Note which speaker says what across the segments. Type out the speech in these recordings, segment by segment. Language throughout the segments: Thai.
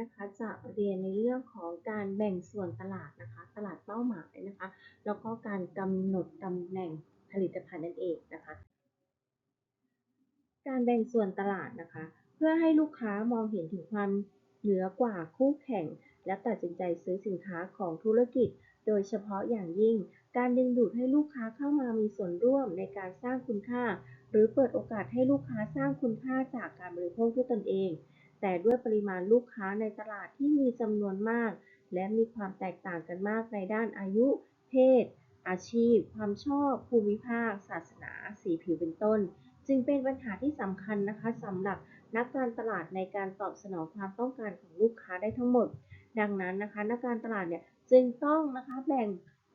Speaker 1: นะคะจะเรียนในเรื่องของการแบ่งส่วนตลาดนะคะ ตลาดเป้าหมายนะคะ แล้วก็การกำหนดตำแหน่งผลิตภัณฑ์นั่นเองนะคะ การแบ่งส่วนตลาดนะคะ เพื่อให้ลูกค้ามองเห็นถึงความเหนือกว่าคู่แข่ง และตัดสินใจซื้อสินค้าของธุรกิจ โดยเฉพาะอย่างยิ่ง การดึงดูดให้ลูกค้าเข้ามามีส่วนร่วมในการสร้างคุณค่า หรือเปิดโอกาสให้ลูกค้าสร้างคุณค่าจากการบริโภคด้วยตนเอง แต่ด้วยปริมาณลูกค้าในตลาดที่มีจำนวนมาก และมีความแตกต่างกันมากในด้านอายุ เพศ อาชีพ ความชอบ ภูมิภาค ศาสนา สีผิวเป็นต้น จึงเป็นปัญหาที่สำคัญนะคะสำหรับนักการตลาดในการตอบสนองความต้องการของลูกค้าได้ทั้งหมด ดังนั้นนะคะ นักการตลาดเนี่ยจึงต้องนะคะแบ่ง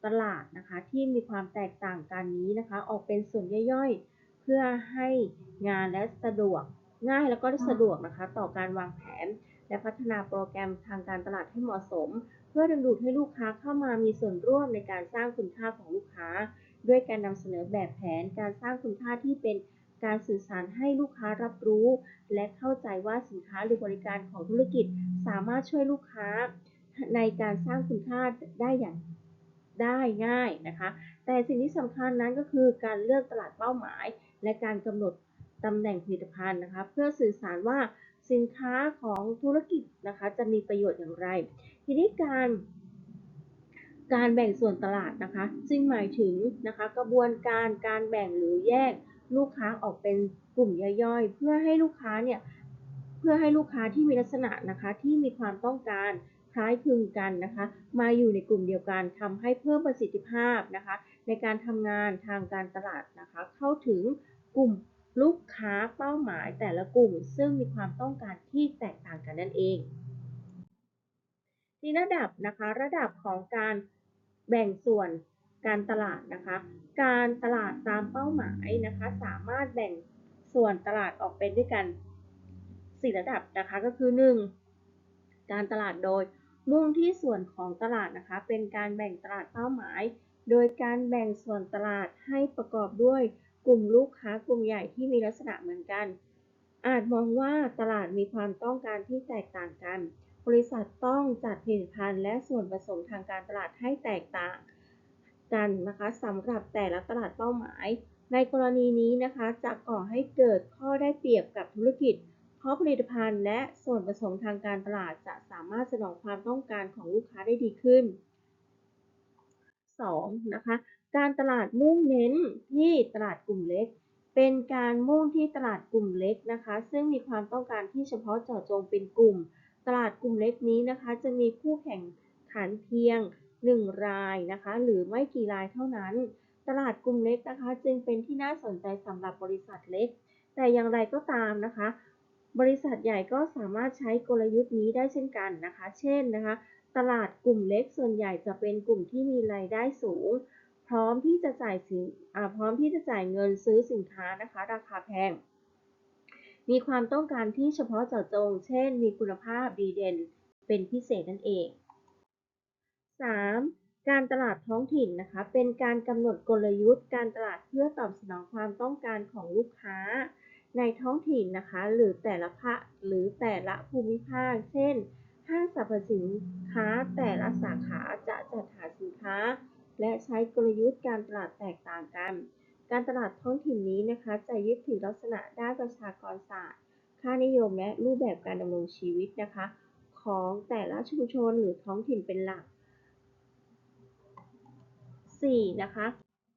Speaker 1: ตลาดนะคะที่มีความแตกต่างกันนี้นะคะ ออกเป็นส่วนย่อยๆ เพื่อให้งานและสะดวก ง่ายแล้วก็สะดวกนะคะ ต่อการวางแผน และพัฒนาโปรแกรมทางการตลาดให้เหมาะสม เพื่อดึงดูดให้ลูกค้าเข้ามามีส่วนร่วมในการสร้างคุณค่าของลูกค้า ด้วยการนำเสนอแบบแผนการสร้างคุณค่าที่เป็นการสื่อสารให้ลูกค้ารับรู้ และเข้าใจว่าสินค้าหรือบริการของธุรกิจ สามารถช่วยลูกค้า ในการสร้างคุณค่าได้อย่างได้ง่ายนะคะ แต่สิ่งที่สำคัญนั้นก็คือการเลือกตลาดเป้าหมาย และการกำหนด ตำแหน่งผลิตภัณฑ์นะคะ เพื่อสื่อสารว่าสินค้าของธุรกิจนะคะจะมีประโยชน์อย่างไร ทีนี้การการแบ่งส่วนตลาดนะคะจึงหมายถึงนะคะกระบวนการการแบ่งหรือแยกลูกค้าออกเป็นกลุ่มย่อยๆ เพื่อให้ลูกค้าเนี่ยเพื่อให้ลูกค้าที่มีลักษณะนะคะที่มีความต้องการคล้ายคลึงกันนะคะมาอยู่ในกลุ่มเดียวกันทำให้เพิ่มประสิทธิภาพนะคะในการทำงานทางการตลาดนะคะเข้าถึงกลุ่ม ลูกค้าเป้าหมายแต่ละกลุ่ม ซึ่งมีความต้องการที่แตกต่างกันนั่นเอง ที่ระดับนะคะระดับของการแบ่งส่วนการตลาดนะคะ การตลาดตามเป้าหมายนะคะ สามารถแบ่งส่วนตลาดออกเป็นด้วยกันสี่ระดับนะคะก็คือ 1. การตลาดโดย มุ่งที่ส่วนของตลาดนะคะ เป็นการแบ่งตลาดเป้าหมาย โดยการแบ่งส่วนตลาดให้ประกอบด้วย กลุ่มลูกค้ากลุ่มใหญ่ที่มีลักษณะเหมือนกัน อาจมองว่าตลาดมีความต้องการที่แตกต่างกัน บริษัทต้องจัดผลิตภัณฑ์และส่วนผสมทางการตลาดให้แตกต่างกันนะคะสำหรับแต่ละตลาดเป้าหมาย ในกรณีนี้นะคะจะก่อให้เกิดข้อได้เปรียบกับธุรกิจ เพราะผลิตภัณฑ์และส่วนผสมทางการตลาดจะสามารถสนองความต้องการของลูกค้าได้ดีขึ้น 2. นะคะ การตลาดมุ่งเน้นที่ตลาดกลุ่มเล็ก เป็นการมุ่งที่ตลาดกลุ่มเล็กนะคะ ซึ่งมีความต้องการที่เฉพาะเจาะจงเป็นกลุ่ม ตลาดกลุ่มเล็กนี้นะคะ จะมีคู่แข่งขันเพียง 1 รายนะคะ หรือไม่กี่รายเท่านั้น ตลาดกลุ่มเล็กนะคะ จึงเป็นที่น่าสนใจสำหรับบริษัทเล็ก แต่อย่างไรก็ตามนะคะ บริษัทใหญ่ก็สามารถใช้กลยุทธ์นี้ได้เช่นกันนะคะ เช่นนะคะ ตลาดกลุ่มเล็กส่วนใหญ่จะเป็นกลุ่มที่มีรายได้สูง พร้อมที่จะจ่ายสินพร้อมที่จะจ่ายเงินซื้อสินค้านะคะ ราคาแพง มีความต้องการที่เฉพาะเจาะจง เช่น มีคุณภาพดีเด่น เป็นพิเศษนั่นเอง 3. การตลาดท้องถิ่นนะคะ เป็นการกำหนดกลยุทธ์ การตลาดเพื่อตอบสนองความต้องการของลูกค้า ในท้องถิ่นนะคะ หรือแต่ละภาคหรือแต่ละภูมิภาค เช่น ห้างสรรพสินค้าแต่ละสาขาจะจัดหาสินค้า และใช้กลยุทธ์การตลาดแตกต่างกัน การตลาดท้องถิ่นนี้นะคะ จะยึดถือลักษณะด้านประชากรศาสตร์ ค่านิยมและรูปแบบการดำรงชีวิตนะคะ ของแต่ละชุมชนหรือท้องถิ่นเป็นหลัก 4. นะคะ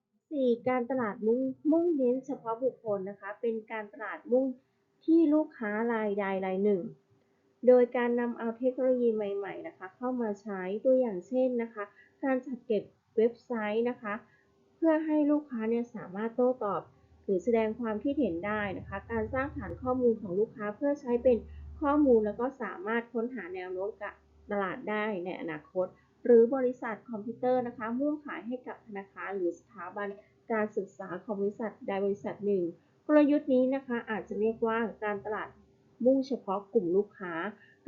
Speaker 1: 4. การตลาดมุ่งมุ่งเน้นเฉพาะบุคคลนะคะ เป็นการตลาดมุ่งที่ลูกค้ารายใดรายหนึ่ง โดยการนำเอาเทคโนโลยีใหม่ ๆ นะคะ เข้ามาใช้ตัวอย่างเช่นนะคะ การจัดเก็บ เว็บไซต์นะคะ เพื่อให้ลูกค้าเนี่ยสามารถโต้ตอบ หรือแสดงความคิดเห็นได้นะคะ การสร้างฐานข้อมูลของลูกค้าเพื่อใช้เป็นข้อมูลแล้วก็สามารถค้นหาแนวโน้มกับตลาดได้ในอนาคต หรือบริษัทคอมพิวเตอร์นะคะมุ่งขายให้กับธนาคารหรือสถาบันการศึกษาของบริษัทใดบริษัทหนึ่ง กลยุทธ์นี้นะคะอาจจะเรียกว่าการตลาดมุ่งเฉพาะกลุ่มลูกค้า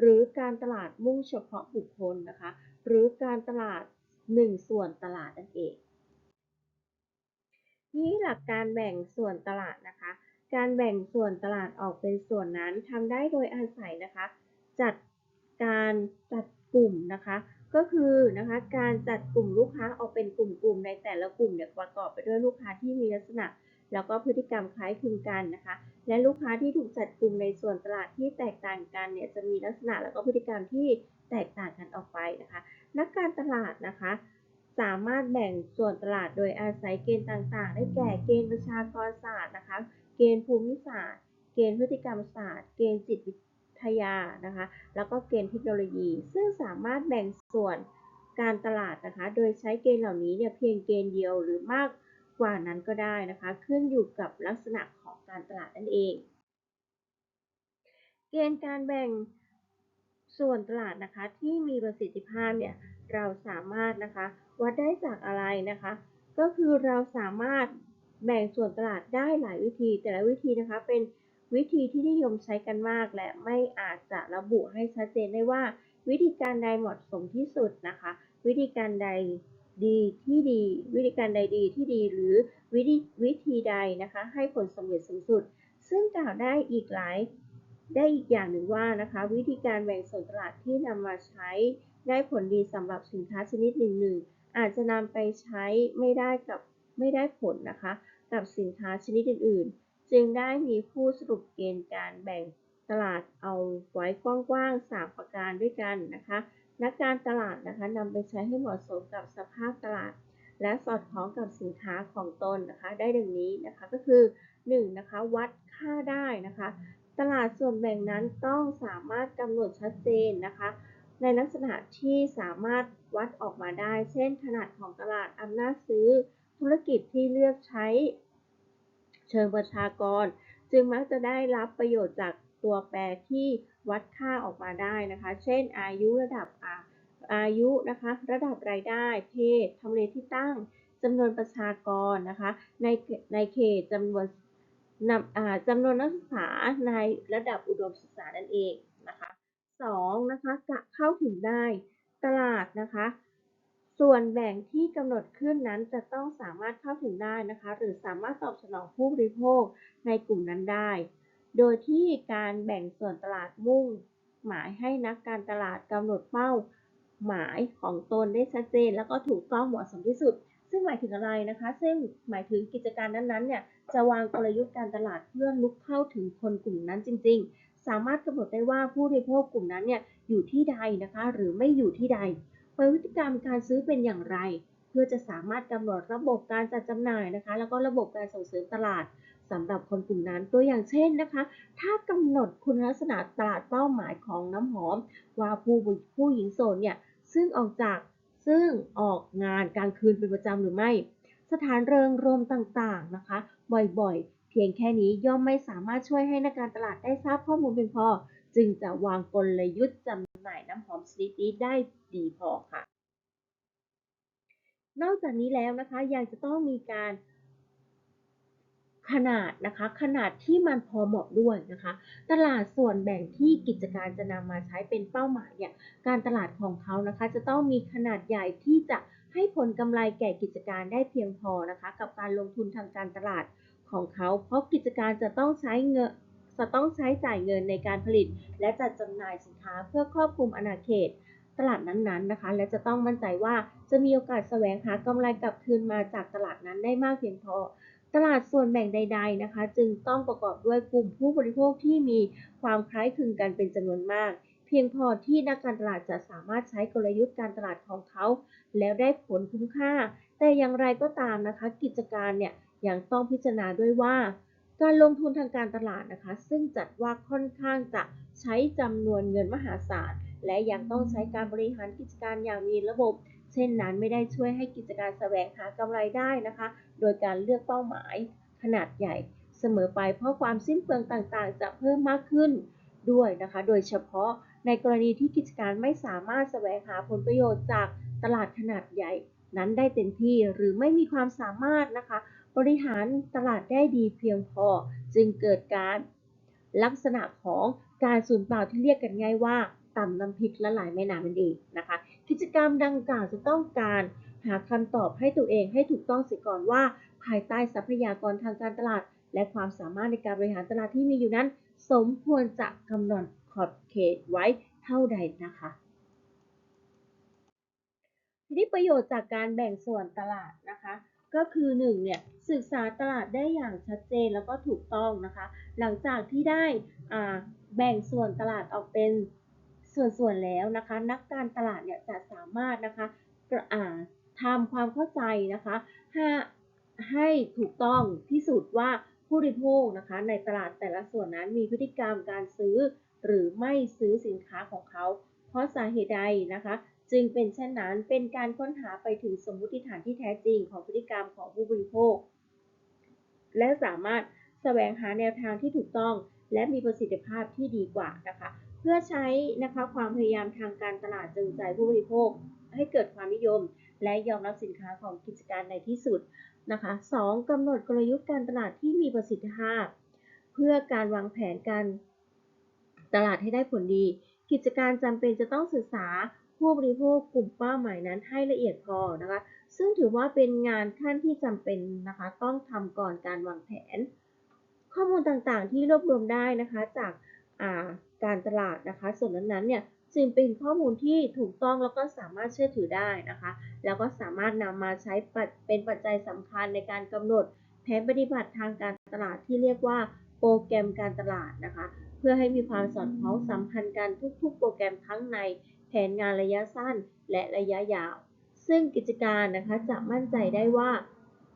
Speaker 1: หรือการตลาดมุ่งเฉพาะบุคคลนะคะ หรือการตลาด หนึ่งส่วนตลาดนั่นเองนี่หลักการแบ่งส่วนตลาดนะคะ การแบ่งส่วนตลาดออกเป็นส่วนนั้นทำได้โดยอาศัยนะคะ จัดการจัดกลุ่มนะคะ ก็คือนะคะการจัดกลุ่มลูกค้าออกเป็นกลุ่มๆในแต่ละกลุ่มเนี่ยประกอบไปด้วยลูกค้าที่มีลักษณะ แล้วก็พฤติกรรมคล้ายคลึงกันนะคะ และลูกค้าที่ถูกจัดกลุ่มในส่วนตลาดที่แตกต่างกันเนี่ยจะมีลักษณะแล้วก็พฤติกรรมที่แตกต่างกันออกไปนะคะ นักการตลาดนะคะ สามารถแบ่งส่วนตลาดโดยอาศัยเกณฑ์ต่างๆ ได้แก่เกณฑ์ประชากรศาสตร์นะคะ เกณฑ์ภูมิศาสตร์ เกณฑ์พฤติกรรมศาสตร์ เกณฑ์จิตวิทยานะคะ แล้วก็เกณฑ์เทคโนโลยี ซึ่งสามารถแบ่งส่วนการตลาดนะคะ โดยใช้เกณฑ์เหล่านี้เนี่ยเพียงเกณฑ์เดียวหรือมากกว่านั้นก็ได้นะคะ ขึ้นอยู่กับลักษณะของการตลาดนั่นเอง เกณฑ์การแบ่ง ส่วนตลาดนะคะที่มีประสิทธิภาพเนี่ยเราสามารถนะคะวัดได้จากอะไรนะคะ ก็คือเราสามารถแบ่งส่วนตลาดได้หลายวิธี แต่ละวิธีนะคะเป็นวิธีที่นิยมใช้กันมาก และไม่อาจจะระบุให้ชัดเจนได้ว่า วิธีการใดเหมาะสมที่สุดนะคะ วิธีการใดดีที่ดี วิธีการใดดีที่ดีหรือวิธีวิธีใดนะคะ ให้ผลสำเร็จสูงสุด ซึ่งกล่าวได้อีกหลาย ได้อีกอย่างหนึ่งว่านะคะ วิธีการแบ่งส่วนตลาดที่นำมาใช้ได้ผลดีสำหรับสินค้าชนิดหนึ่งๆอาจจะนำไปใช้ไม่ได้กับไม่ได้ผลนะคะ กับสินค้าชนิดอื่นๆ จึงได้มีผู้สรุปเกณฑ์การแบ่งตลาดเอาไว้กว้างๆ 3 ประการด้วยกันนะคะนักการตลาดนะคะนำไปใช้ให้เหมาะสมกับสภาพตลาด และสอดคล้องกับสินค้าของตนนะคะ ได้ดังนี้นะคะก็คือ 1. นะคะวัดค่าได้นะคะ ตลาดส่วนแบ่งนั้นต้องสามารถกำหนดชัดเจนนะคะ ในลักษณะที่สามารถวัดออกมาได้ เช่น ขนาดของตลาดอำนาจซื้อ ธุรกิจที่เลือกใช้ เชิงประชากร จึงมักจะได้รับประโยชน์จากตัวแปรที่วัดค่าออกมาได้นะคะ เช่น อายุระดับอาอายุนะคะ ระดับรายได้ เพศทำเลที่ตั้งจำนวนประชากรนะคะ ในในเขตจำนวน นำจำนวนนักศึกษาในระดับอุดมศึกษานั่นเองนะคะสองนะคะกะเข้าถึงได้ตลาดนะคะ ส่วนแบ่งที่กำหนดขึ้นนั้นจะต้องสามารถเข้าถึงได้นะคะ หรือสามารถตอบสนองผู้บริโภคในกลุ่มนั้นได้ โดยที่การแบ่งส่วนตลาดมุ่ง หมายให้นักการตลาดกำหนดเป้าหมายของตนได้ชัดเจน แล้วก็ถูกต้องเหมาะสมที่สุด ซึ่งหมายถึงอะไรนะคะ ซึ่งหมายถึงกิจการนั้นๆเนี่ยจะวางกลยุทธ์การตลาดเพื่อลุกเข้าถึงคนกลุ่มนั้นจริง ๆ สามารถกำหนดได้ว่าผู้บริโภคกลุ่มนั้นเนี่ยอยู่ที่ใดนะคะ หรือไม่อยู่ที่ใดพฤติกรรมการซื้อเป็นอย่างไร เพื่อจะสามารถกำหนดระบบการจัดจำหน่ายนะคะ แล้วก็ระบบการส่งเสริมตลาดสำหรับคนกลุ่มนั้นตัวอย่างเช่นนะคะ ถ้ากำหนดคุณลักษณะตลาดเป้าหมายของน้ำหอม ว่าผู้ผู้หญิงโสดเนี่ยซึ่งออกจาก ซึ่งออกงานกลางคืนเป็นประจำหรือไม่ สถานเริงรมต่างๆนะคะ บ่อยๆ เพียงแค่นี้ย่อมไม่สามารถช่วยให้นักการตลาดได้ทราบข้อมูลเพียงพอ จึงจะวางกลยุทธ์จำหน่ายน้ำหอมชนิดนี้ได้ดีพอค่ะ นอกจากนี้แล้วนะคะยังจะต้องมีการ ขนาดนะคะ ขนาดที่มันพอเหมาะด้วยนะคะ ตลาดส่วนแบ่งที่กิจการจะนำมาใช้เป็นเป้าหมายเนี่ยการตลาดของเขานะคะ จะต้องมีขนาดใหญ่ที่จะให้ผลกำไรแก่กิจการได้เพียงพอนะคะ กับการลงทุนทางการตลาดของเขา เพราะกิจการจะต้องใช้เงินจะต้องใช้จ่ายเงินในการผลิต และจัดจำหน่ายสินค้าเพื่อครอบคลุมอาณาเขตตลาดนั้นๆนะคะ และจะต้องมั่นใจว่าจะมีโอกาสแสวงหากำไรกลับคืนมาจากตลาดนั้นได้มากเพียงพอ ตลาดส่วนแบ่งใด ๆนะคะ จึงต้องประกอบด้วยกลุ่มผู้บริโภคที่มีความคล้ายคลึงกันเป็นจำนวนมาก เพียงพอที่นักการตลาดจะสามารถใช้กลยุทธ์การตลาดของเขา แล้วได้ผลคุ้มค่า แต่อย่างไรก็ตามนะคะ กิจการเนี่ยยังต้องพิจารณาด้วยว่า การลงทุนทางการตลาดนะคะ ซึ่งจัดว่าค่อนข้างจะใช้จำนวนเงินมหาศาลและยังต้องใช้การบริหารกิจการอย่างมีระบบ เช่นนั้นไม่ได้ช่วยให้กิจการแสวงหากำไรได้นะคะ โดยการเลือกเป้าหมายขนาดใหญ่เสมอไป เพราะความสิ้นเปลืองต่างๆ จะเพิ่มมากขึ้นด้วยนะคะ โดยเฉพาะในกรณีที่กิจการไม่สามารถแสวงหาผลประโยชน์จากตลาดขนาดใหญ่ นั้นได้เต็มที่หรือไม่มีความสามารถนะคะ บริหารตลาดได้ดีเพียงพอ จึงเกิดการลักษณะของการสูญเปล่าที่เรียกกันง่ายว่า ต่ำน้ำพริกละลายแม่น้ำนั่นเองนะคะ กิจกรรมดังกล่าวจะต้องการหาคำตอบให้ตัวเองให้ถูกต้องเสียก่อนว่า ภายใต้ทรัพยากรทางการตลาด และความสามารถในการบริหารตลาดที่มีอยู่นั้น สมควรจะกำหนดขอบเขตไว้ทท่าใดนะคะทีนี้ประโยชน์จากการแบ่งส่วนตลาดนะคะ ก็คือหนึ่งเนี่ยศึกษาตลาดได้อย่างชัดเจนแล้วก็ถูกต้องนะคะ หลังจากที่ได้แบ่งส่วนตลาดออกเป็น ส่วนๆแล้วนะคะ นักการตลาดเนี่ยจะสามารถนะคะกระอ่าทำความเข้าใจนะคะให้ให้ถูกต้องที่สุดว่าผู้บริโภคนะคะ ในตลาดแต่ละส่วนนั้นมีพฤติกรรมการซื้อ หรือไม่ซื้อสินค้าของเขา เพราะสาเหตุใดนะคะ จึงเป็นเช่นนั้นเป็นการค้นหาไปถึงสมมุติฐานที่แท้จริงของพฤติกรรมของผู้บริโภค และสามารถแสวงหาแนวทางที่ถูกต้อง และมีประสิทธิภาพที่ดีกว่านะคะ เพื่อใช้นะคะความพยายามทางการตลาดจูงใจผู้บริโภค ให้เกิดความนิยม และยอมรับสินค้าของกิจการในที่สุดนะคะ 2. กำหนดกลยุทธ์การตลาดที่มีประสิทธิภาพ เพื่อการวางแผนการตลาดให้ได้ผลดี กิจการจำเป็นจะต้องศึกษาผู้บริโภคกลุ่มเป้าหมายนั้นให้ละเอียดพอนะคะ ซึ่งถือว่าเป็นงานขั้นที่จำเป็นนะคะ ต้องทำก่อนการวางแผน ข้อมูลต่างๆที่รวบรวมได้นะคะจากอ่า การตลาดนะคะ ส่วนนั้นๆเนี่ยจึงเป็นข้อมูลที่ถูกต้องแล้วก็สามารถเชื่อถือได้นะคะ แล้วก็สามารถนำมาใช้เป็นปัจจัยสำคัญในการกำหนดแผนปฏิบัติทางการตลาดที่เรียกว่าโปรแกรมการตลาดนะคะ เพื่อให้มีความสอดคล้องสัมพันธ์กันทุก ๆ โปรแกรมทั้งในแผนงานระยะสั้นและระยะยาว ซึ่งกิจการนะคะจะมั่นใจได้ว่า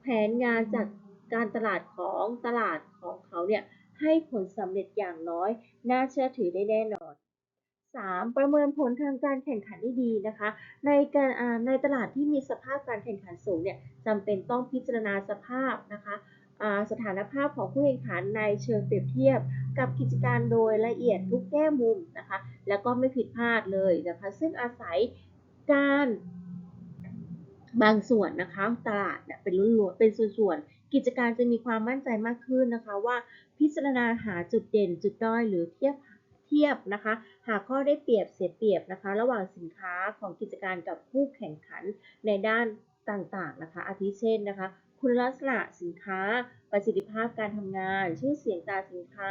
Speaker 1: แผนงานจากการตลาดของตลาดของเขาเนี่ย ให้ผลสำเร็จอย่างน้อย น่าเชื่อถือได้แน่นอน 3. ประเมินผลทางการแข่งขันได้ดีนะคะ ในการในตลาดที่มีสภาพการแข่งขันสูงเนี่ยจำเป็นต้องพิจารณาสภาพนะคะสถานภาพของผู้แข่งขันในเชิงเปรียบเทียบ กับกิจการโดยละเอียดทุกแง่มุมนะคะ แล้วก็ไม่ผิดพลาดเลยนะคะ ซึ่งอาศัยการบางส่วนนะคะตลาดเนี่ยเป็นล้วนๆเป็นส่วนๆกิจการจะมีความมั่นใจมากขึ้นนะคะว่า พิจารณาหาจุดเด่นจุดด้อยหรือเทียบเทียบนะคะ หาข้อได้เปรียบเสียเปรียบนะคะ ระหว่างสินค้าของกิจการกับคู่แข่งขันในด้านต่างๆนะคะ อาทิเช่นนะคะ คุณลักษณะสินค้า ประสิทธิภาพการทำงาน ชื่อเสียงตราสินค้า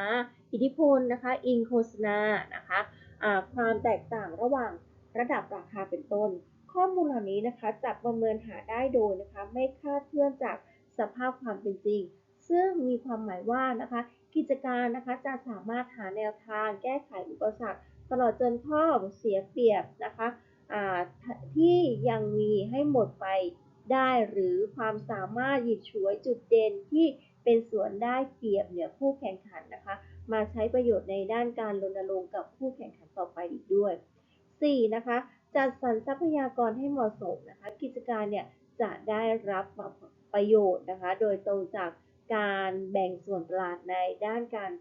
Speaker 1: อิทธิพลนะคะ อิงโฆษณานะคะความแตกต่างระหว่างระดับราคาเป็นต้น ข้อมูลเหล่านี้นะคะจะประเมินหาได้โดยนะคะ ไม่คาดเคลื่อนจากสภาพความเป็นจริง ซึ่งมีความหมายว่านะคะ กิจการนะคะจะสามารถหาแนวทางแก้ไขอุปสรรค ตลอดจนข้อเสียเปรียบนะคะที่ยังมีให้หมดไปได้หรือความสามารถหยิบฉวยจุดเด่นที่เป็นส่วนได้เปรียบเหนือคู่แข่งขันนะคะ มาใช้ประโยชน์ในด้านการรณรงค์กับคู่แข่งขันต่อไปอีกด้วย 4. นะคะจัดสรรทรัพยากรให้เหมาะสมนะคะ กิจการเนี่ยจะได้รับประโยชน์นะคะ โดยตรงจาก การแบ่งส่วนตลาดในด้านการ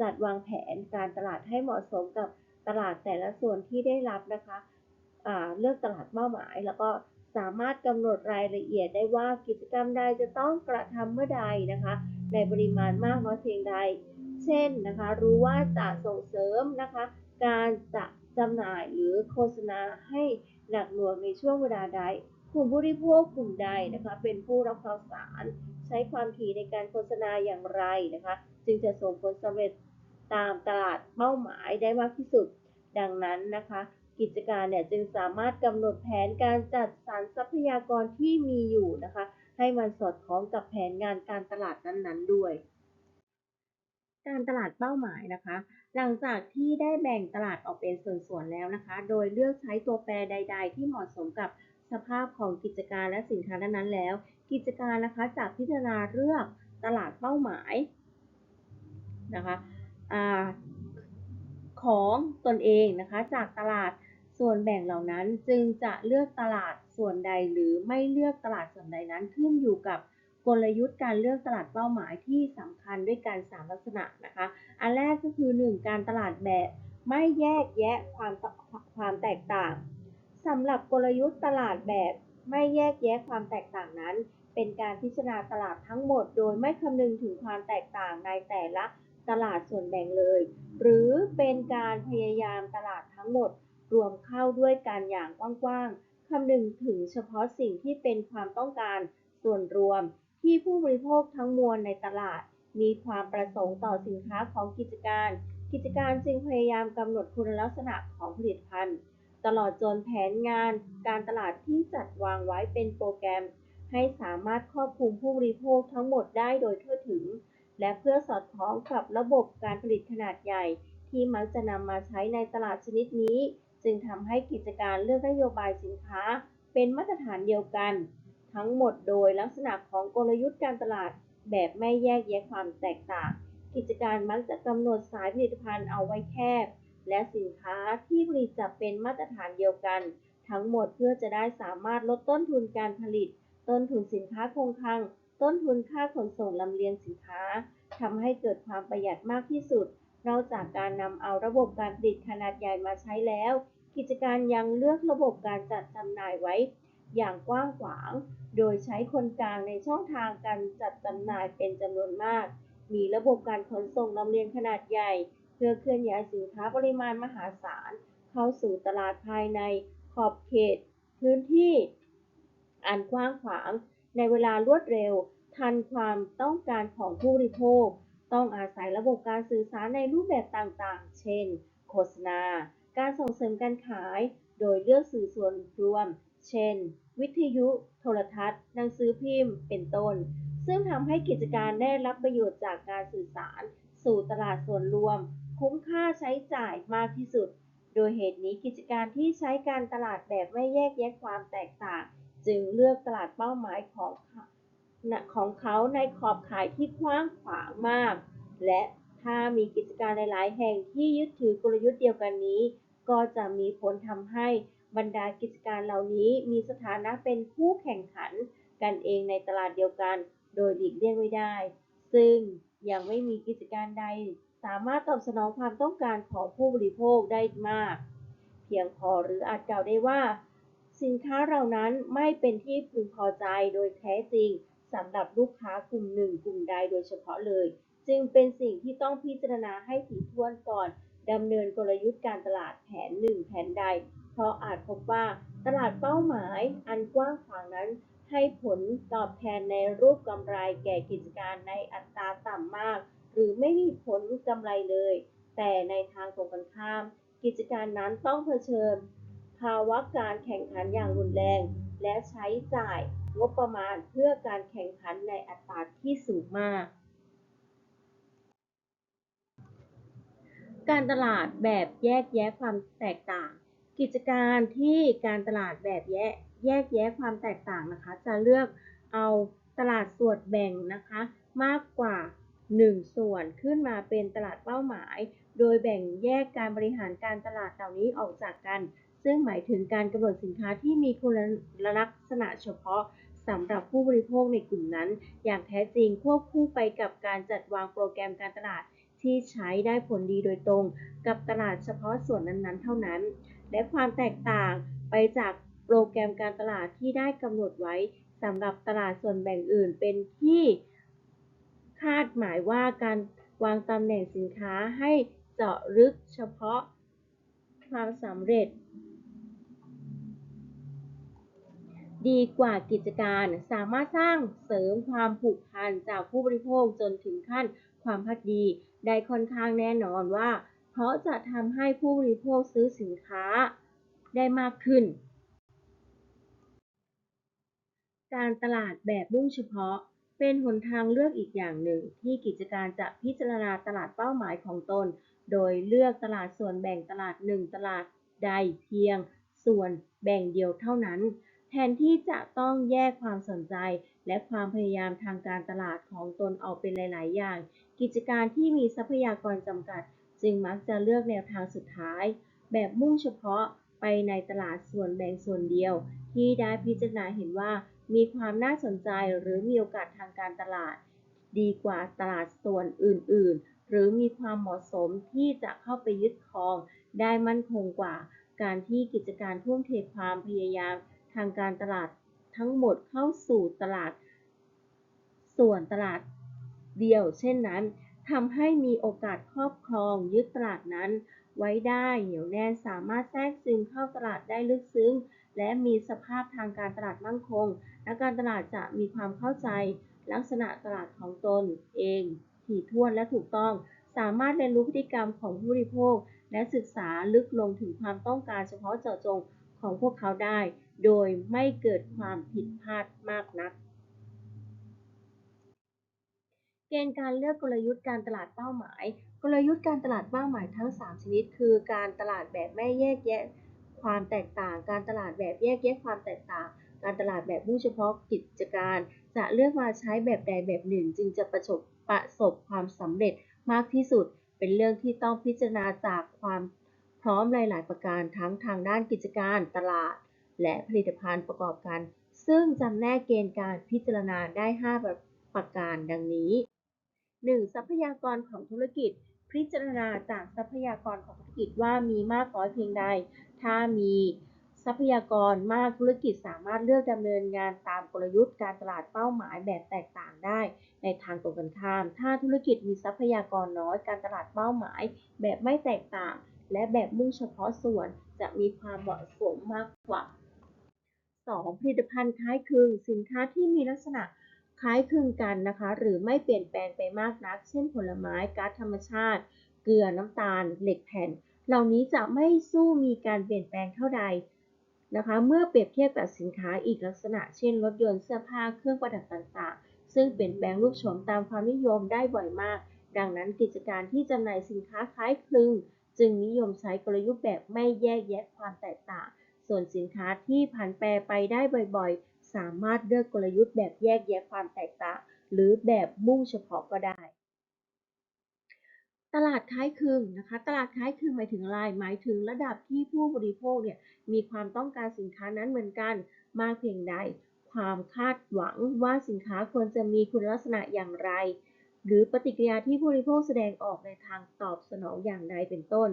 Speaker 1: จัดวางแผนการตลาดให้เหมาะสมกับตลาดแต่ละส่วนที่ได้รับนะคะเลือกตลาดเป้าหมาย แล้วก็สามารถกำหนดรายละเอียดได้ว่ากิจกรรมใดจะต้องกระทำเมื่อใดนะคะ ในปริมาณมากน้อยเพียงใด เช่นนะคะ รู้ว่าจะส่งเสริมนะคะ การจะจำหน่ายหรือโฆษณาให้หนักหน่วงในช่วงเวลาใดกลุ่มผู้บริโภคกลุ่มใดนะคะ เป็นผู้รับข่าวสาร ใช้ความถี่ในการโฆษณาอย่างไรนะคะ จึงจะส่งผลสำเร็จตามตลาดเป้าหมายได้มากที่สุด ดังนั้นนะคะ กิจการเนี่ยจึงสามารถกำหนดแผนการจัดสรรทรัพยากรที่มีอยู่นะคะ ให้มันสอดคล้องกับแผนงานการตลาดนั้นๆด้วย การตลาดเป้าหมายนะคะ หลังจากที่ได้แบ่งตลาดออกเป็นส่วนๆแล้วนะคะ โดยเลือกใช้ตัวแปรใด ๆ ที่เหมาะสมกับสภาพของกิจการและสินค้านั้นๆแล้ว กิจการนะคะจะพิจารณาเลือกตลาดเป้าหมายนะคะอของตนเองนะคะจากตลาดส่วนแบ่งเหล่านั้นจึงจะเลือกตลาดส่วนใดหรือไม่เลือกตลาดส่วนใดนั้นขึ้นอยู่กับกลยุทธ์การเลือกตลาดเป้าหมายที่สำคัญด้วยกันสามลักษณะนะคะ อันแรกก็คือ 1 การตลาดแบบไม่แยกแยะความความแตกต่างสำหรับกลยุทธ์ตลาดแบบ ไม่แยกแยะความแตกต่างนั้น เป็นการพิจารณาตลาดทั้งหมด โดยไม่คำนึงถึงความแตกต่างในแต่ละตลาดส่วนแบ่งเลย หรือเป็นการพยายามตลาดทั้งหมด รวมเข้าด้วยกันอย่างกว้างๆคำนึงถึงเฉพาะสิ่งที่เป็นความต้องการส่วนรวม ที่ผู้บริโภคทั้งมวลในตลาด มีความประสงค์ต่อสินค้าของกิจการ กิจการจึงพยายามกำหนดคุณลักษณะของผลิตภัณฑ์ ตลอดจนแผนงานการตลาดที่จัดวางไว้เป็นโปรแกรม ให้สามารถครอบคลุมผู้บริโภคทั้งหมดได้โดยทั่วถึง และเพื่อสอดคล้องกับระบบการผลิตขนาดใหญ่ ที่มักจะนำมาใช้ในตลาดชนิดนี้ จึงทำให้กิจการเลือกนโยบายสินค้า เป็นมาตรฐานเดียวกัน ทั้งหมดโดยลักษณะของกลยุทธ์การตลาดแบบไม่แยกแยะความแตกต่าง กิจการมักจะกำหนดสายผลิตภัณฑ์เอาไว้แคบ และสินค้าที่ผลิตจะเป็นมาตรฐานเดียวกัน ทั้งหมดเพื่อจะได้สามารถลดต้นทุนการผลิต ต้นทุนสินค้าคงคลัง ต้นทุนค่าขนส่งลำเลียงสินค้าทำให้เกิดความประหยัดมากที่สุด นอกจากการนำเอาระบบการผลิตขนาดใหญ่มาใช้แล้ว กิจการยังเลือกระบบการจัดจำหน่ายไว้ อย่างกว้างขวาง โดยใช้คนกลางในช่องทางการจัดจำหน่ายเป็นจำนวนมาก มีระบบการขนส่งลำเลียงขนาดใหญ่ เพื่อเคลื่อนย้ายสินค้าปริมาณมหาศาล เข้าสู่ตลาดภายในขอบเขต พื้นที่อันกว้างขวางในเวลารวดเร็ว ทันความต้องการของผู้บริโภค ต้องอาศัยระบบการสื่อสารในรูปแบบต่างๆ เช่น โฆษณา การส่งเสริมการขาย โดยเลือกสื่อส่วนรวม เช่น วิทยุ โทรทัศน์ หนังสือพิมพ์ เป็นต้น ซึ่งทำให้กิจการได้รับประโยชน์จากการสื่อสาร สู่ตลาดส่วนรวม คุ้มค่าใช้จ่ายมากที่สุด โดยเหตุนี้กิจการที่ใช้การตลาดแบบไม่แยกแยะความแตกต่าง จึงเลือกตลาดเป้าหมายของของเขาในขอบขายที่กว้างขวางมาก และถ้ามีกิจการหลาย ๆ แห่งที่ยึดถือกลยุทธ์เดียวกันนี้ ก็จะมีผลทำให้บรรดากิจการเหล่านี้มีสถานะเป็นคู่แข่งขันกันเองในตลาดเดียวกัน โดยหลีกเลี่ยงไม่ได้ ซึ่งยังไม่มีกิจการใด สามารถตอบสนองความต้องการของผู้บริโภคได้มาก เพียงพอหรืออาจกล่าวได้ว่า สินค้าเหล่านั้นไม่เป็นที่พึงพอใจโดยแท้จริงสำหรับลูกค้ากลุ่มหนึ่งกลุ่มใดโดยเฉพาะเลย จึงเป็นสิ่งที่ต้องพิจารณาให้ถี่ถ้วนก่อนดำเนินกลยุทธ์การตลาดแผนหนึ่งแผนใด เพราะอาจพบว่าตลาดเป้าหมายอันกว้างขวางนั้น ให้ผลตอบแทนในรูปกำไรแก่กิจการในอัตราต่ำมาก หรือไม่มีผลกำไรเลย แต่ในทางตรงกันข้าม กิจการนั้นต้องเผชิญ ภาวะการแข่งขันอย่างรุนแรง และใช้จ่ายงบประมาณเพื่อการแข่งขันในอัตราที่สูงมาก การตลาดแบบแยกแยะความแตกต่าง กิจการที่การตลาดแบบแยกแยกแยะความแตกต่างนะคะ จะเลือกเอาตลาดส่วนแบ่งนะคะ มากกว่า 1 ส่วนขึ้นมาเป็นตลาดเป้าหมาย โดยแบ่งแยกการบริหารการตลาดเหล่านี้ออกจากกัน ซึ่งหมายถึงการกำหนดสินค้าที่มีคุณลักษณะเฉพาะสำหรับผู้บริโภคในกลุ่มนั้น อย่างแท้จริงควบคู่ไปกับการจัดวางโปรแกรมการตลาดที่ใช้ได้ผลดีโดยตรง กับตลาดเฉพาะส่วนนั้นๆ เท่านั้น และความแตกต่างไปจากโปรแกรมการตลาดที่ได้กำหนดไว้สำหรับตลาดส่วนแบ่งอื่นเป็นที่ คาดหมายว่าการวางตำแหน่งสินค้าให้เจาะลึกเฉพาะความสำเร็จ ดีกว่ากิจการสามารถสร้างเสริมความผูกพันจากผู้บริโภคจนถึงขั้นความพักดี ได้ค่อนข้างแน่นอนว่า เพราะจะทำให้ผู้บริโภคซื้อสินค้าได้มากขึ้น การตลาดแบบมุ่งเฉพาะ เป็นหนทางเลือกอีกอย่างหนึ่ง ที่กิจการจะพิจารณาตลาดเป้าหมายของตน โดยเลือกตลาดส่วนแบ่งตลาดหนึ่งตลาดใดเพียง ส่วนแบ่งเดียวเท่านั้น แทนที่จะต้องแยกความสนใจ และความพยายามทางการตลาดของตนออกเป็นหลาย ๆ อย่าง กิจการที่มีทรัพยากรจำกัด จึงมักจะเลือกแนวทางสุดท้าย แบบมุ่งเฉพาะไปในตลาดส่วนแบ่งส่วนเดียว ที่ได้พิจารณาเห็นว่า มีความน่าสนใจหรือมีโอกาสทางการตลาด ดีกว่าตลาดส่วนอื่น ๆ หรือมีความเหมาะสมที่จะเข้าไปยึดครอง ได้มั่นคงกว่า การที่กิจการทุ่มเทความพยายามทางการตลาดทั้งหมดเข้าสู่ตลาด ส่วนตลาดเดียว เช่นนั้นทำให้มีโอกาสครอบครองยึดตลาดนั้น ไว้ได้เหนียวแน่นสามารถแทรกซึมเข้าตลาดได้ลึกซึ้ง และมีสภาพทางการตลาดมั่นคง นักการตลาดจะมีความเข้าใจ ลักษณะตลาดของตนเองถี่ถ้วนและถูกต้อง สามารถเรียนรู้พฤติกรรมของผู้บริโภค และศึกษาลึกลงถึงความต้องการเฉพาะเจาะจงของพวกเขาได้ โดยไม่เกิดความผิดพลาดมากนัก เกณฑ์การเลือกกลยุทธ์การตลาดเป้าหมาย กลยุทธ์การตลาดเป้าหมายทั้ง 3 ชนิด คือการตลาดแบบไม่แยกแยะ ความแตกต่าง การตลาดแบบแยกแยะความแตกต่าง การตลาดแบบมุ่งเฉพาะกิจการ จะเลือกมาใช้แบบใดแบบหนึ่ง จึงจะประสบประสบความสำเร็จมากที่สุด เป็นเรื่องที่ต้องพิจารณาจากความพร้อมหลาย ๆ ประการทั้งทางด้านกิจการตลาด และผลิตภัณฑ์ประกอบกัน ซึ่งจำแนกเกณฑ์การพิจารณาได้ 5 ประประการดังนี้ 1. ทรัพยากรของธุรกิจ พิจารณาจากทรัพยากรของธุรกิจว่ามีมากน้อยเพียงใด ถ้ามีทรัพยากรมากธุรกิจสามารถเลือกดำเนินงานตามกลยุทธ์การตลาดเป้าหมายแบบแตกต่างได้ ในทางตรงกันข้าม ถ้าธุรกิจมีทรัพยากรน้อยการตลาดเป้าหมาย แบบไม่แตกต่าง และแบบมุ่งเฉพาะส่วนจะมีความเหมาะสมมากกว่า 2. ผลิตภัณฑ์คล้ายคลึงสินค้าที่มีลักษณะคล้ายคลึงกันนะคะ หรือไม่เปลี่ยนแปลงไปมากนัก เช่นผลไม้ก๊าซธรรมชาติ เกลือน้ำตาล เหล็กแผ่น เหล่านี้จะไม่สู้มีการเปลี่ยนแปลงเท่าใดนะคะ เมื่อเปรียบเทียบกับสินค้าอีกลักษณะ เช่น รถยนต์เสื้อผ้าเครื่องประดับต่างๆ ซึ่งเปลี่ยนแปลงรูปโฉมตามความนิยมได้บ่อยมาก ดังนั้นกิจการที่จำหน่ายสินค้าคล้ายคลึง จึงนิยมใช้กลยุทธ์แบบไม่แยกแยะความแตกต่าง ส่วนสินค้าที่ผันแปรไปได้บ่อยๆ สามารถเลือกกลยุทธ์แบบแยกแยะความแตกต่าง หรือแบบมุ่งเฉพาะก็ได้ ตลาดคล้ายคลึงนะคะ ตลาดคล้ายคลึงหมายถึงอะไร หมายถึงระดับที่ผู้บริโภคเนี่ยมีความต้องการสินค้านั้นเหมือนกันมากเพียงใด ความคาดหวังว่าสินค้าควรจะมีคุณลักษณะอย่างไร หรือปฏิกิริยาที่ผู้บริโภคแสดงออกในทางตอบสนองอย่างใดเป็นต้น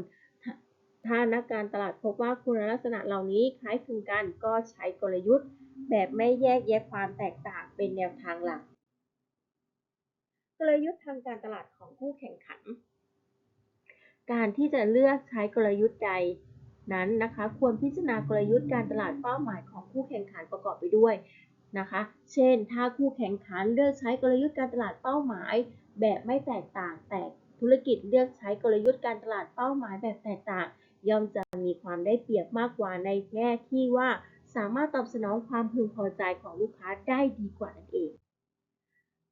Speaker 1: ถ้านักการตลาดพบว่าคุณลักษณะเหล่านี้คล้ายคลึงกันก็ใช้กลยุทธ์ แบบไม่แยกแยะความแตกต่างเป็นแนวทางหลัก กลยุทธ์ทางการตลาดของคู่แข่งขัน การที่จะเลือกใช้กลยุทธ์ใดนั้นนะคะ ควรพิจารณากลยุทธ์การตลาดเป้าหมายของคู่แข่งขันประกอบไปด้วยนะคะ เช่น ถ้าคู่แข่งขันเลือกใช้กลยุทธ์การตลาดเป้าหมาย แบบไม่แตกต่าง แต่ธุรกิจเลือกใช้กลยุทธ์การตลาดเป้าหมายแบบแตกต่าง ย่อมจะมีความได้เปรียบมากกว่าในแง่ที่ว่าสามารถตอบสนองความพึงพอใจของลูกค้าได้ดีกว่านั่นเอง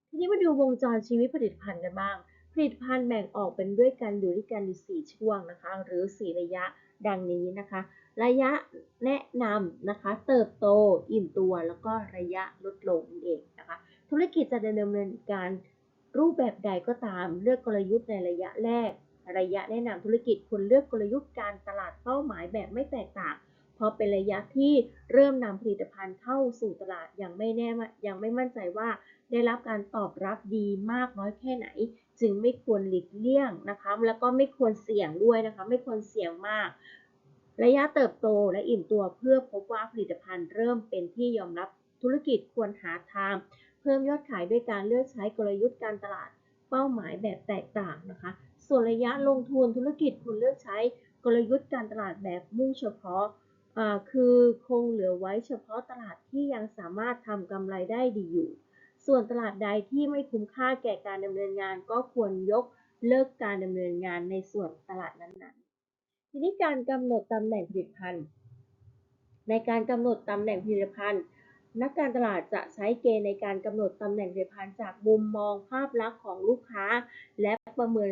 Speaker 1: ทีนี้มาดูวงจรชีวิตผลิตภัณฑ์กันบ้าง ผลิตภัณฑ์แบ่งออกเป็นด้วยกันอยู่ด้วยกันอยู่4ช่วงนะคะ หรือ 4 ระยะดังนี้นะคะ ระยะแนะนำนะคะ เติบโตอิ่มตัวแล้วก็ระยะลดลงเองนะคะ ธุรกิจจะดำเนินการรูปแบบใดก็ตามเลือกกลยุทธ์ในระยะแรก ระยะแนะนำธุรกิจควรเลือกกลยุทธ์การตลาดเป้าหมายแบบไม่แตกต่างเพราะเป็นระยะที่เริ่มนำผลิตภัณฑ์เข้าสู่ตลาดยังไม่แน่ยังไม่มั่นใจว่าได้รับการตอบรับดีมากน้อยแค่ไหน จึงไม่ควรหลีกเลี่ยงนะคะ แล้วก็ไม่ควรเสี่ยงด้วยนะคะ ไม่ควรเสี่ยงมาก ระยะเติบโตและอิ่มตัวเพื่อพบว่าผลิตภัณฑ์เริ่มเป็นที่ยอมรับธุรกิจควรหาทางเพิ่มยอดขายด้วยการเลือกใช้กลยุทธ์การตลาดเป้าหมายแบบแตกต่างนะคะ ส่วนระยะลงทุนธุรกิจควรเลือกใช้กลยุทธ์การตลาดแบบมุ่งเฉพาะคือคงเหลือไว้เฉพาะตลาดที่ยังสามารถทำกำไรได้ดีอยู่ ส่วนตลาดใดที่ไม่คุ้มค่าแก่การดำเนินงาน ก็ควรยกเลิกการดำเนินงานในส่วนตลาดนั้นๆ ทีนี้การกำหนดตำแหน่งผลิตภัณฑ์ ในการกำหนดตำแหน่งผลิตภัณฑ์นักการตลาดจะใช้เกณฑ์ในการกำหนดตำแหน่งผลิตภัณฑ์จากมุมมองภาพลักษณ์ของลูกค้า และประเมิน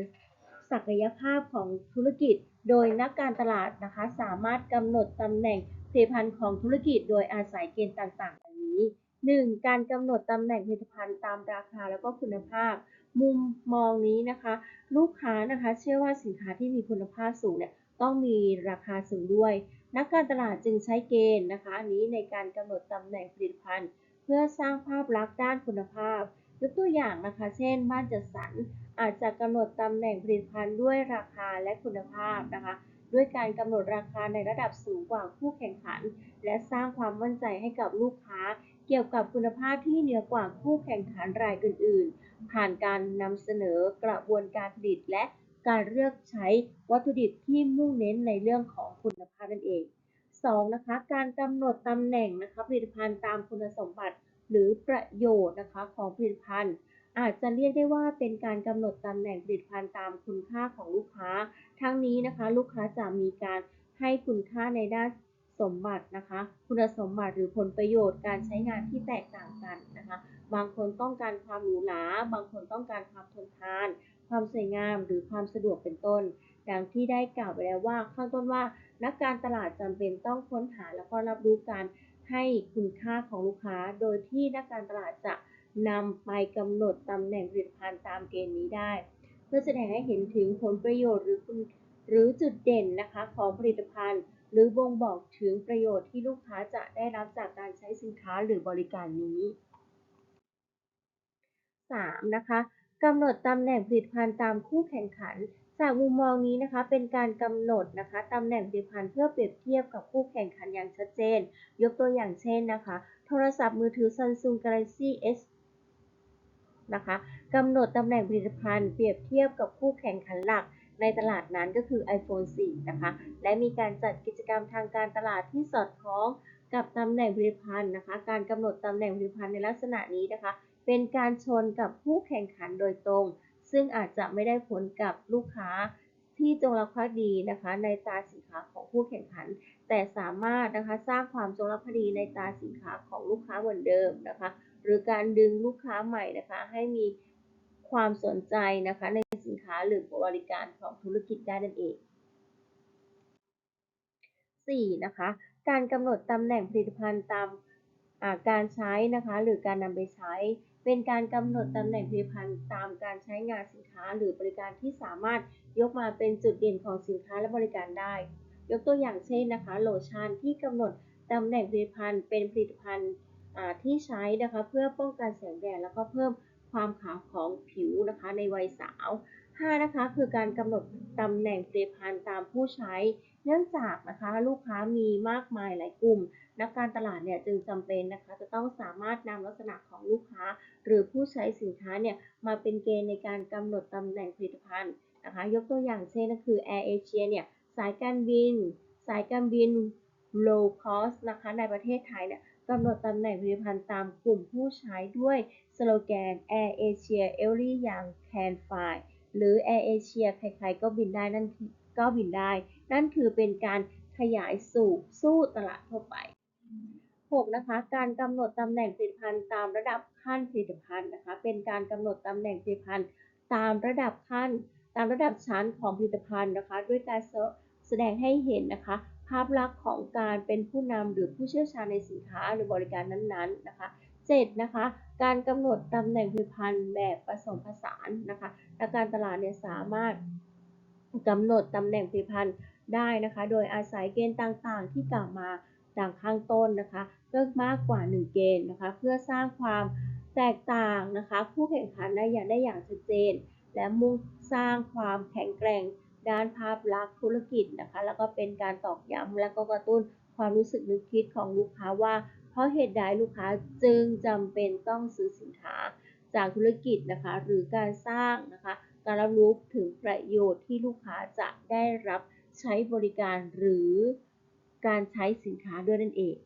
Speaker 1: ศักยภาพของธุรกิจ โดยนักการตลาดนะคะสามารถกำหนดตำแหน่งผลิตภัณฑ์ของธุรกิจ โดยอาศัยเกณฑ์ต่างๆดังนี้ 1. การกำหนดตำแหน่งผลิตภัณฑ์ตามราคาแล้วก็คุณภาพ มุมมองนี้นะคะ ลูกค้านะคะเชื่อว่าสินค้าที่มีคุณภาพสูงเนี่ยต้องมีราคาสูงด้วย นักการตลาดจึงใช้เกณฑ์นะคะนนี้ในการกำหนดตำแหน่งผลิตภัณฑ์ เพื่อสร้างภาพลักษณ์ด้านคุณภาพยกตัวอย่างนะคะ เช่น บ้านจัดสรรอาจจะกำหนดตำแหน่งผลิตภัณฑ์ด้วยราคาและคุณภาพนะคะ ด้วยการกำหนดราคาในระดับสูงกว่าคู่แข่งขัน และสร้างความมั่นใจให้กับลูกค้า เกี่ยวกับคุณภาพที่เหนือกว่าคู่แข่งขันรายอื่น ๆ ผ่านการนำเสนอกระบวนการผลิตและการเลือกใช้วัตถุดิบที่มุ่งเน้นในเรื่องของคุณภาพนั่นเอง 2. นะคะ การกำหนดตำแหน่งนะคะผลิตภัณฑ์ตามคุณสมบัติหรือประโยชน์นะคะของผลิตภัณฑ์ อาจจะเรียกได้ว่าเป็นการกำหนดตำแหน่งผลิตภัณฑ์ตามคุณค่าของลูกค้า ทั้งนี้นะคะ ลูกค้าจะมีการให้คุณค่าในด้าน สมบัตินะคะ คุณสมบัติหรือผลประโยชน์การใช้งานที่แตกต่างกันนะคะ บางคนต้องการความหรูหรา บางคนต้องการความทนทาน ความสวยงามหรือความสะดวกเป็นต้น ดังที่ได้กล่าวไปแล้วว่าข้างต้นว่า นักการตลาดจำเป็นต้องค้นหาแล้วก็รับรู้การให้คุณค่าของลูกค้า โดยที่นักการตลาดจะนำไปกำหนดตำแหน่งผลิตภัณฑ์ตามเกณฑ์นี้ได้ เพื่อแสดงให้เห็นถึงผลประโยชน์หรือคุณหรือจุดเด่นนะคะของผลิตภัณฑ์ หรือบ่งบอกถึงประโยชน์ที่ลูกค้าจะได้รับจากการใช้สินค้าหรือบริการนี้ 3. นะคะกำหนดตำแหน่งผลิตภัณฑ์ตามคู่แข่งขัน จากมุมมองนี้นะคะเป็นการกำหนดนะคะตำแหน่งผลิตภัณฑ์เพื่อเปรียบเทียบกับคู่แข่งขันอย่างชัดเจน ยกตัวอย่างเช่นนะคะ โทรศัพท์มือถือ Samsung Galaxy S นะคะกำหนดตำแหน่งผลิตภัณฑ์เปรียบเทียบกับคู่แข่งขันหลัก ในตลาดนั้นก็คือ iPhone 4 นะคะ และมีการจัดกิจกรรมทางการตลาดที่สอดคล้องกับตำแหน่งผลิตภัณฑ์นะคะ การกำหนดตำแหน่งผลิตภัณฑ์ในลักษณะนี้นะคะ เป็นการชนกับคู่แข่งขันโดยตรง ซึ่งอาจจะไม่ได้ผลกับลูกค้าที่จงรักภักดีนะคะ ในตาสินค้าของคู่แข่งขัน แต่สามารถนะคะสร้างความจงรักภักดีในตาสินค้าของลูกค้าเหมือนเดิมนะคะ หรือการดึงลูกค้าใหม่นะคะให้มีความสนใจนะคะในสิน ค้าหรือบริการของธุรกิจได้นั่นเอง 4. นะคะ การกำหนดตำแหน่งผลิตภัณฑ์ตามการใช้นะคะ หรือการนำไปใช้ เป็นการกำหนดตำแหน่งผลิตภัณฑ์ตามการใช้งานสินค้า หรือบริการที่สามารถยกมาเป็นจุดเด่นของสินค้าและบริการได้ ยกตัวอย่างเช่นนะคะ โลชั่นที่กำหนดตำแหน่งผลิตภัณฑ์เป็นผลิตภัณฑ์ที่ใช้นะคะ เพื่อป้องกันแสงแดดแล้วก็เพิ่มความขาวของผิวนะคะในวัยสาว 5. นะคะ คือการกำหนดตำแหน่งผลิตภัณฑ์ตามผู้ใช้ เนื่องจากนะคะลูกค้ามีมากมายหลายกลุ่ม นักการตลาดเนี่ยจึงจำเป็นนะคะจะต้องสามารถนำลักษณะของลูกค้า หรือผู้ใช้สินค้าเนี่ยมาเป็นเกณฑ์ในการกำหนดตำแหน่งผลิตภัณฑ์นะคะยกตัวอย่างเช่นก็คือ Air Asia เนี่ยสายการบิน สายการบิน low cost นะคะในประเทศไทยเนี่ยกำหนดตำแหน่งผลิตภัณฑ์ตามกลุ่มผู้ใช้ด้วยสโลแกน Air Asia Every Young Can Fly หรือ Air Asia ใครๆก็บินได้นั่นก็บินได้ นั่นคือเป็นการขยายสู่สู้ตลาดทั่วไป 6. นะคะ การกำหนดตำแหน่งผลิตภัณฑ์ตามระดับขั้นผลิตภัณฑ์นะคะ เป็นการกำหนดตำแหน่งผลิตภัณฑ์ตามระดับขั้น ตามระดับชั้นของผลิตภัณฑ์นะคะ ด้วยการแสดงให้เห็นนะคะ ภาพลักษณ์ของการเป็นผู้นำหรือผู้เชี่ยวชาญในสินค้าหรือบริการนั้นๆนะคะ 7. นะคะ การกำหนดตำแหน่งผลิตภัณฑ์แบบผสมผสานนะคะและการตลาดเนี่ยสามารถกำหนดตำแหน่งผลิตภัณฑ์ได้นะคะ โดยอาศัยเกณฑ์ต่างๆ ที่กล่าวมาดังข้างต้นนะคะก็มากกว่า 1 เกณฑ์นะคะ เพื่อสร้างความแตกต่างนะคะ ผู้แข่งขันได้อย่างได้อย่างชัดเจน และมุ่งสร้างความแข็งแกร่งด้านภาพลักษณ์ธุรกิจนะคะ แล้วก็เป็นการตอกย้ำและก็กระตุ้นความรู้สึกนึกคิดของลูกค้าว่า ราะเหตุใดลูกค้าจึงจำเป็นต้องซื้อสินค้าจากธุรกิจนะคะ หรือการสร้างนะคะ การรับรู้ถึงประโยชน์ที่ลูกค้าจะได้รับใช้บริการหรือการใช้สินค้าด้วยนั่นเอง